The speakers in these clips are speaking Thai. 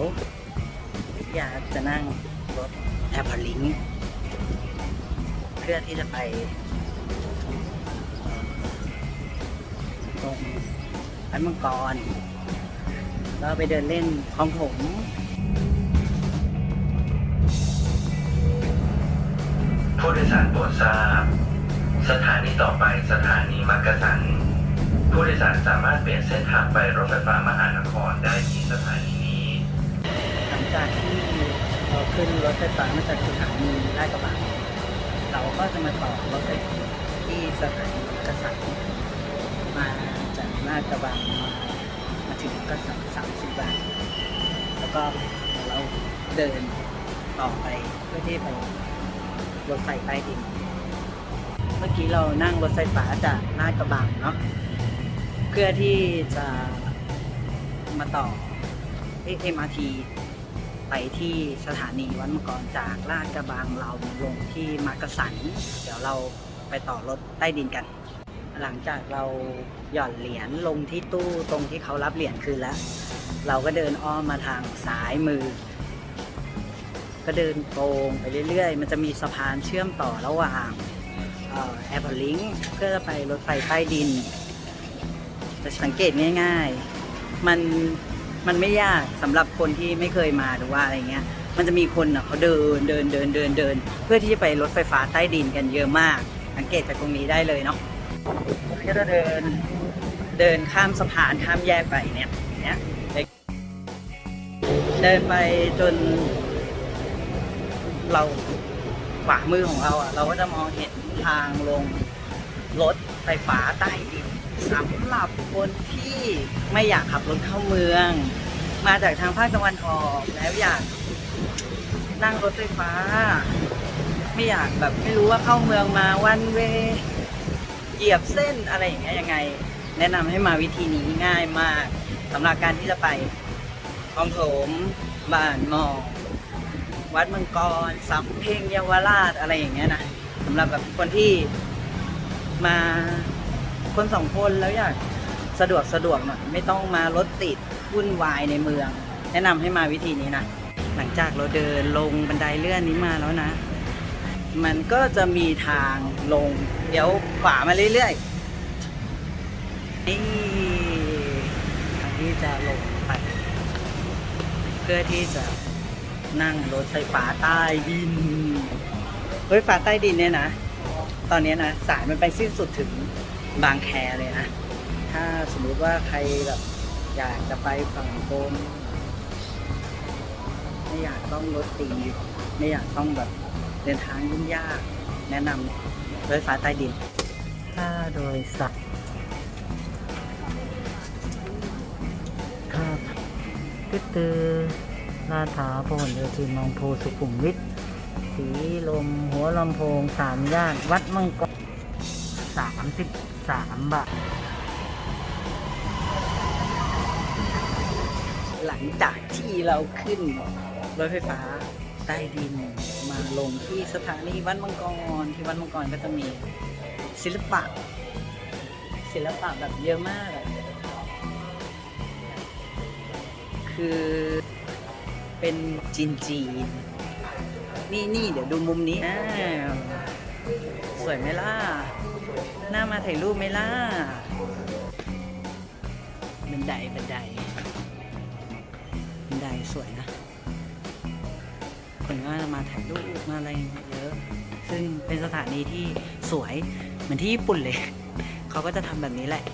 เดี๋ยวอยากจะนั่งรถแอร์พอร์ลิงเพื่อที่จะไป ตรงอันมังกรแล้วไปเดินเล่นคลองถมผู้โดยสารโปรดทราบ สถานีต่อไปสถานีมักกะสัน ผู้โดยสารสามารถเปลี่ยนเส้นทางไปรถไฟฟ้ามหานครได้ที่สถานี จากที่เราขึ้นรถไฟฟ้ามาจากสถานีลาดกระบังเราก็จะมาต่อรถไฟที่สถานีกระสันมาจากลาดกระบังมามาถึงกระสันสามสิบบาทแล้วก็เราเดินต่อไปเพื่อที่ไปรถไฟใต้ดิน เมื่อกี้เรานั่งรถไฟฟ้าจากลาดกระบังเนาะเพื่อที่จะมาต่อเอ็มอาร์ที ไปที่สถานีวัดมังกรจากลาดกระบังเราลงที่มักกะสัน เดี๋ยวเราไปต่อรถใต้ดินกัน หลังจากเราหย่อนเหรียญลงที่ตู้ตรงที่เขารับเหรียญคืนแล้ว เราก็เดินอ้อมมาทางซ้ายมือ ก็เดินตรงไปเรื่อยๆ มันจะมีสะพานเชื่อมต่อระหว่างแอร์พอร์ตลิงเพื่อไปรถไฟใต้ดินจะสังเกตง่าย ๆ มัน มันไม่ยากสำหรับคนที่ไม่เคยมาหรือว่าอะไรเงี้ย มันจะมีคนอะเขาเดินเดินเดินเดินเดิน เพื่อที่จะไปรถไฟฟ้าใต้ดินกันเยอะมาก สังเกตจากตรงนี้ได้เลยเนาะก็จะเดินเดินข้ามสะพานข้ามแยกไปเนี่ยเนี่ยเดินไปจน เราขวามือของเราอะ เราก็จะมองเห็นทางลงรถไฟฟ้าใต้ดิน สำหรับคนที่ไม่อยากขับรถเข้าเมือง มาจากทางภาคตะวันออกแล้วอยากนั่งรถไฟฟ้า ไม่อยากแบบไม่รู้ว่าเข้าเมืองมาวันเวเหยียบเส้นอะไรอย่างเงี้ยยังไง แนะนำให้มาวิธีนี้ง่ายมากสำหรับการที่จะไปคลองโถมบ้านหมองวัดมังกรสำเพ็งเยาวราชอะไรอย่างเงี้ยนะสำหรับแบบคนที่มา คนสองคนแล้วอยากสะดวกสะดวกหน่อยไม่ต้องมารถติดวุ่นวายในเมือง แนะนำให้มาวิธีนี้นะหลังจากเราเดินลงบันไดเลื่อนนี้มาแล้วนะ มันก็จะมีทางลงเดี๋ยวขวามาเรื่อยๆนี่ทางที่จะลงไปเพื่อที่จะนั่งรถไฟฟ้าใต้ดินรถไฟฟ้าใต้ดินเนี่ยนะ ตอนนี้นะสายมันไปสิ้นสุดถึง บางแคเลยนะ ถ้าสมมุติว่าใครแบบอยากจะไปฝั่งโกนไม่อยากต้องรถตี ไม่อยากต้องแบบเดินทางยุ่งยาก แนะนำรถไฟฟ้าใต้ดิน ถ้าโดยสัตว์ครับตึ๊ดตือลาดพร้าพหลโยธินมองโพสุขุมวิทสีลมหัวลำโพงสามย่านวัดมังกร สามสิบสามบาท หลังจากที่เราขึ้นรถไฟฟ้าใต้ดินมาลงที่สถานีวัดมังกร ที่วัดมังกรก็จะมีศิลปะ ศิลปะแบบเยอะมาก คือเป็นจีนจีนนี่นี่เดี๋ยวดูมุมนี้ สวยไหมล่ะ หน้ามาถ่ายรูปไหมล่ะ บันไดบันได บันไดสวยนะ คนก็มาถ่ายรูปมาอะไรเยอะ ซึ่งเป็นสถานีที่สวยเหมือนที่ญี่ปุ่นเลย เขาก็จะทำแบบนี้แหละ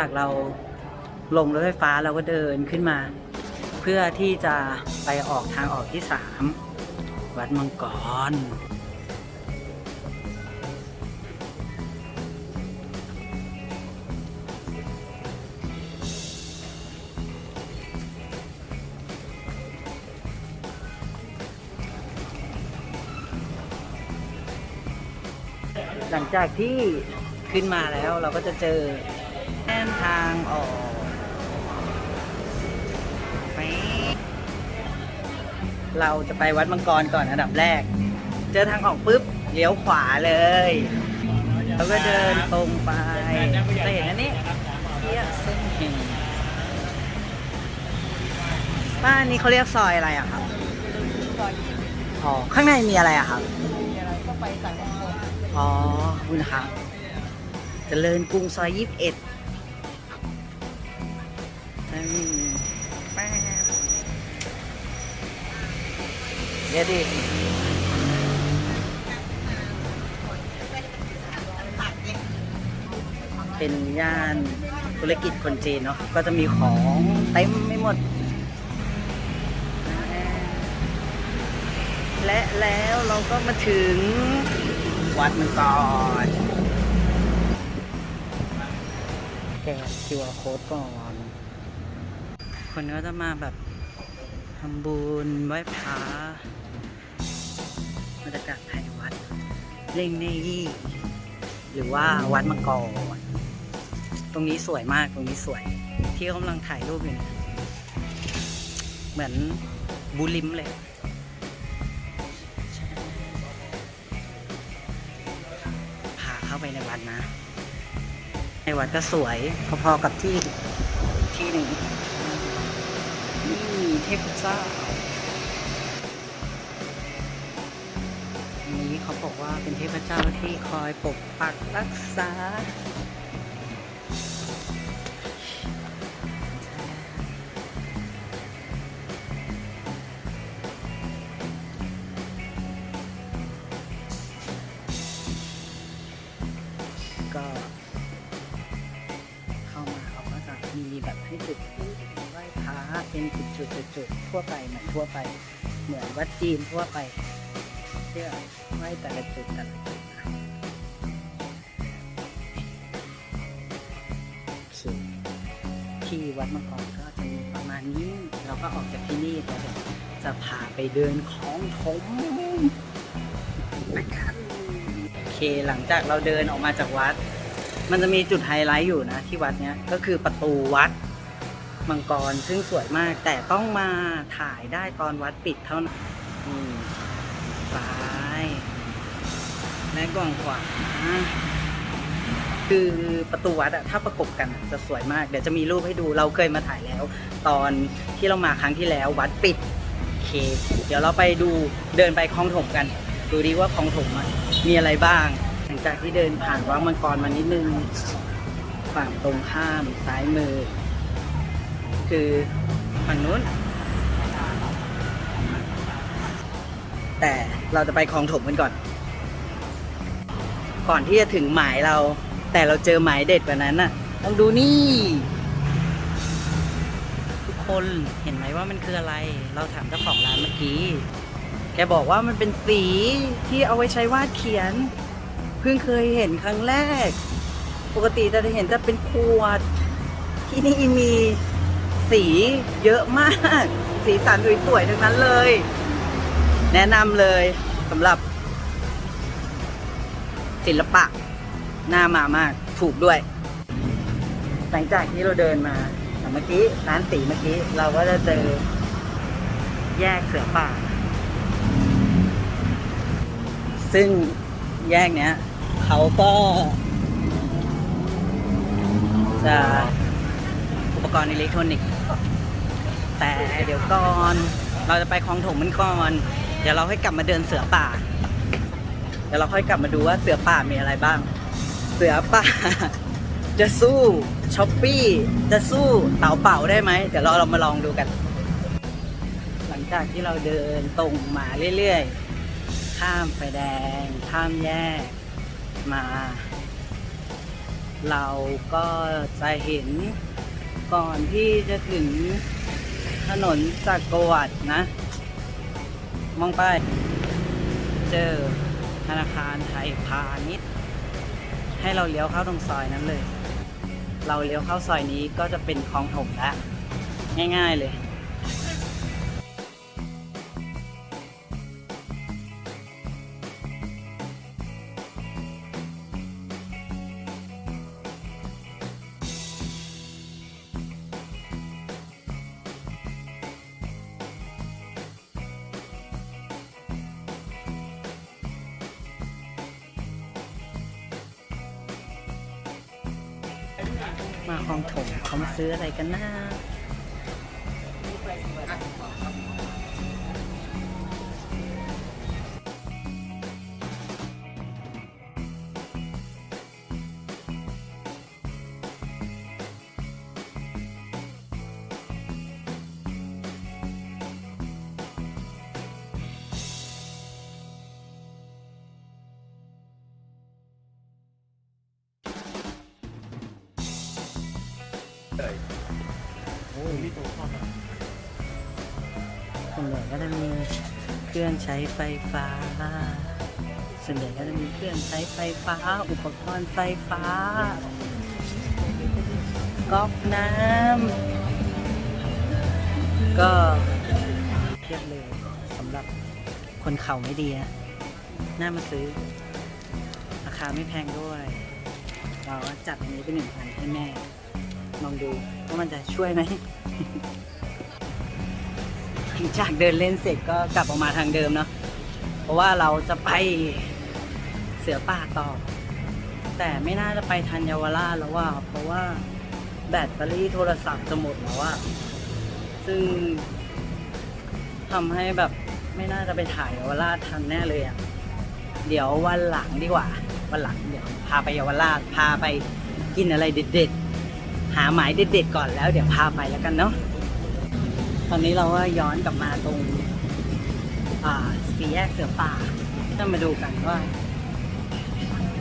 จากเราลงรถไฟฟ้าเราก็เดินขึ้นมา เพื่อที่จะไปออกทางออกที่สามวัดมังกร จากที่ขึ้นมาแล้วเราก็จะเจอแอนทางออกไปเราจะไปวัดมังกรก่อนอันดับแรก เจอทางออกปุ๊บเลี้ยวขวาเลยแล้วก็เดินตรงไปจะเห็นอันนี้เรียกเส้นเฮงบ้านนี้เขาเรียกซอยอะไรอะครับซอยยี่สิบอ๋อข้างในมีอะไรอะครับ อ๋อคุณครับเจริญกรุงซอยยี่สิบเอ็ดแป๊บเดี๋ยวดิเป็นย่านธุรกิจคนจีนเนาะก็จะมีของเต็มไม่หมด และแล้วเราก็มาถึง วัดมังกรแกะ QR code ก่อนคนก็จะมาแบบทำบุญไหว้พระบรรยากาศภายในวัดเล่งเนยี่หรือว่าวัดมังกรตรงนี้สวยมากตรงนี้สวย ที่กำลังถ่ายรูปอยู่เนี่ยเหมือนบูลิมเลยาไปในวัดนะ ในวัดก็สวยพอๆกับที่ที่หนึ่งนี่เทพเจ้าอันนี้เขาบอกว่าเป็นเทพเจ้าที่คอยปกปักรักษา ก็ เข้ามาเขาก็จะมีแบบให้จุดธูปไหว้พระเป็นจุดๆจุดๆทั่วไปเหมือนทั่วไป เหมือนวัดจีนทั่วไปเพื่อไหว้แต่ละจุดแต่ละจุดนะที่วัดมังกรก็จะมีประมาณนี้ เราก็ออกจากที่นี่แล้วจะพาไปเดินของถมนะครับ เค หลังจากเราเดินออกมาจากวัด มันจะมีจุดไฮไลท์อยู่นะที่วัดเนี้ยก็คือประตูวัดมังกรซึ่งสวยมาก แต่ต้องมาถ่ายได้ตอนวัดปิดเท่านั้นซ้ายและกว้างขวาคือประตูวัดอะถ้าประกบกันจะสวยมาก เดี๋ยวจะมีรูปให้ดูเราเคยมาถ่ายแล้ว ตอนที่เรามาครั้งที่แล้ววัดปิดโอเค เดี๋ยวเราไปดูเดินไปคลองถมกัน ดูดีว่าคลองถมอะ มีอะไรบ้าง หลังจากที่เดินผ่านวังมังกรมานิดนึง ฝั่งตรงข้ามซ้ายมือ คือฝั่งนู้น แต่เราจะไปคลองถมกันก่อน ก่อนที่จะถึงหมายเรา แต่เราเจอหมายเด็ดกว่านั้นน่ะต้องดูนี่ ทุกคนเห็นไหมว่ามันคืออะไร เราถามเจ้าของร้านเมื่อกี้ แกบอกว่ามันเป็นสีที่เอาไว้ใช้วาดเขียน เพิ่งเคยเห็นครั้งแรก ปกติจะเห็นจะเป็นขวด ที่นี่มีสีเยอะมาก สีสันสวยๆทั้งนั้นเลย แนะนำเลยสำหรับศิลปะน่ามามากถูกด้วย หลังจากที่เราเดินมาเมื่อกี้ร้านสีเมื่อกี้ เราก็จะเจอแยกเสือป่า ซึ่งแยกเนี้ยเขาก็ จะอุปกรณ์อิเล็กทรอนิกส์แต่เดี๋ยวก่อนเราจะไปคลองถมมันก่อนเดี๋ยวเราค่อยกลับมาเดินเสือป่า เดี๋ยวเราค่อยกลับมาดูว่าเสือป่ามีอะไรบ้าง เสือป่า จะสู้ช้อปปี้จะสู้เต่าเป่าได้ไหมเดี๋ยวเราเรามาลองดูกัน หลังจากที่เราเดินตรงมาเรื่อยๆ ข้ามไฟแดง ข้ามแยกมา เราก็จะเห็นก่อนที่จะถึงถนนจักรวรรดินะ มองไป เจอธนาคารไทยพาณิชย์ให้เราเลี้ยวเข้าตรงซอยนั้นเลย เราเลี้ยวเข้าซอยนี้ก็จะเป็นคลองถมแล้วง่าย ๆเลย มาคลองถมเขามาซื้ออะไรกันนะ ก็จะมีเครื่องใช้ไฟฟ้า ส่วนใหญ่ก็จะมีเครื่องใช้ไฟฟ้า อุปกรณ์ไฟฟ้า ก๊อกน้ำก็เทียบเลยสำหรับคนเข่าไม่ดีนะน่ามาซื้อ ราคาไม่แพงด้วย เราจัดอันนี้เป็นหนึ่งพันให้แม่ ลองดูว่ามันจะช่วยไหม ลังจากเดินเล่นเสร็จก็กลับออกมาทางเดิมเนาะเพราะว่าเราจะไปเสือป่าต่อ แต่ไม่น่าจะไปทันยาวราชแล้วว่า เพราะว่าแบตเตอรี่โทรศัพท์จะหมดแล้วอะซึ่งทำให้แบบไม่น่าจะไปถ่ายเยาวราชทันแน่เลยอะเดี๋ยววันหลังดีกว่า วันหลังเดี๋ยวพาไปเยาวราชพาไปกินอะไรเด็ดๆ หาหมายเด็ดๆก่อนแล้วเดี๋ยวพาไปแล้วกันเนาะ ตอนนี้เราก็ย้อนกลับมาตรงสี่แยกเสือป่าจะมาดูกันว่า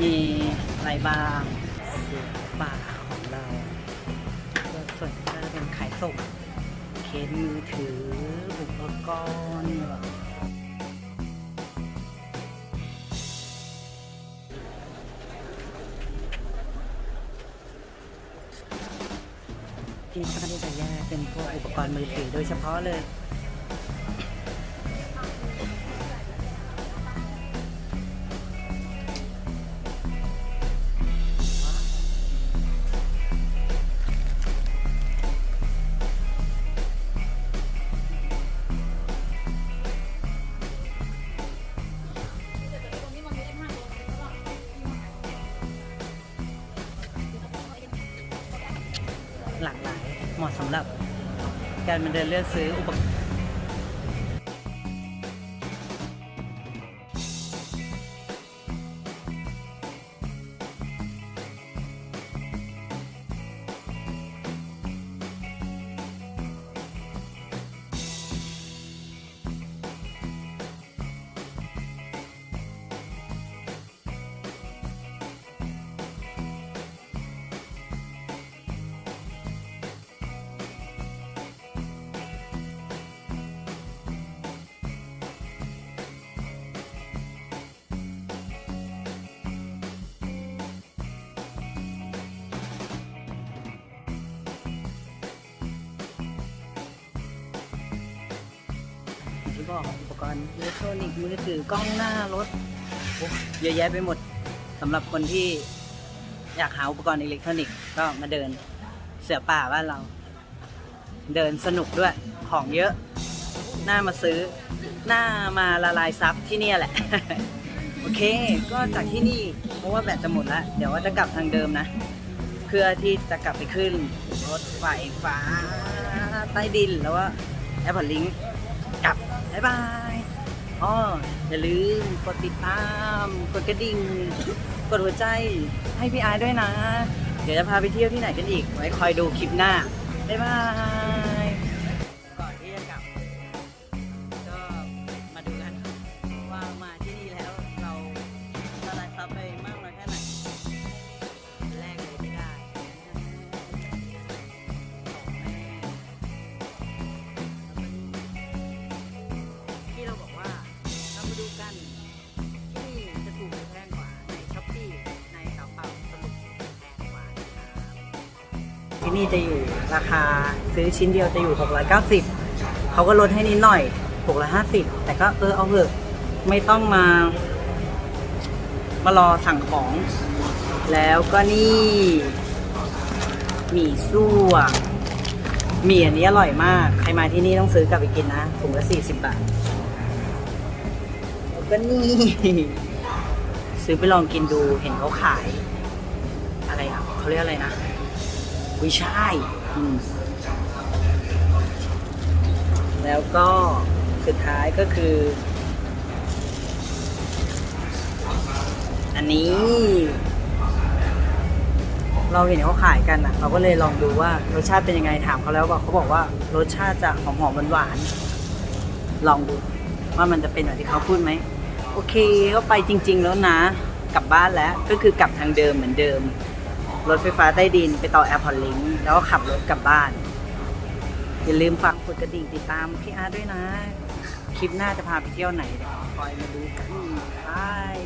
มีอะไรบ้างเสือป่าของเราก็ส่วนก็จะเป็นขายส่งเคสมือถืออุปกรณ์ที่ เป็นพวกอุปกรณ์มือถือโดยเฉพาะเลย มาเดินเลือกซื้ออุปกรณ์ กอุปกรณ์อิเล็กทรอนิกส์มือถือกล้องหน้ารถเยอะแยะไปหมดสำหรับคนที่อยากหาอุปกรณ์อิเล็กทรอนิกส์ก็มาเดินเสือป่าบ้านเรา เดินสนุกด้วยของเยอะน่ามาซื้อน่ามาละลายซับที่นี่แหละ โอเค ก็จากที่นี่เพราะว่าแบตจะหมดแล้ว เดี๋ยวว่าจะกลับทางเดิมนะ เพื่อที่จะกลับไปขึ้นรถไฟฟ้าใต้ดินแล้วว่าแอร์พอร์ตลิงกลับ บ๊ายบายอ๋ออย่าลืมกดติดตาม กดกระดิ่ง กดหัวใจให้พี่อาร์ด้วยนะ เดี๋ยวจะพาไปเที่ยวที่ไหนกันอีก ไว้คอยดูคลิปหน้า บ๊ายบาย ที่นี่จะอยู่ราคาซื้อชิ้นเดียวจะอยู่ 690 เขาก็ลดให้นิดหน่อย 650 แต่ก็เออเอาเถอะไม่ต้องมา มารอสั่งของ แล้วก็นี่หมี่ซั่วหมี่อันนี้อร่อยมาก ใครมาที่นี่ต้องซื้อกลับไปกินนะถุงละสี่สิบบาท แล้วก็นี่ ซื้อไปลองกินดูเห็นเขาขาย อะไรอะเขาเรียกอะไรนะ กุยช่ายแล้วก็สุดท้ายก็คือ อันนี้ เราเห็นเขาขายกันอะ เราก็เลยลองดูว่ารสชาติเป็นยังไงถามเขาแล้วบอกเขาบอกว่ารสชาติจะหอมหอมๆหวานๆลองดูว่ามันจะเป็นแบบที่เขาพูดไหม โอเคก็ไปจริง ๆ แล้วนะ กลับบ้านแล้วก็คือกลับทางเดิมเหมือนเดิม รถไฟฟ้าใต้ดินไปต่อแอร์พอร์ตลิงแล้วก็ขับรถกลับบ้าน อย่าลืมฝากกดกระดิ่งติดตามพี่อาร์ด้วยนะ คลิปหน้าจะพาไปเที่ยวไหนเดี๋ยวคอยมาดูกันบาย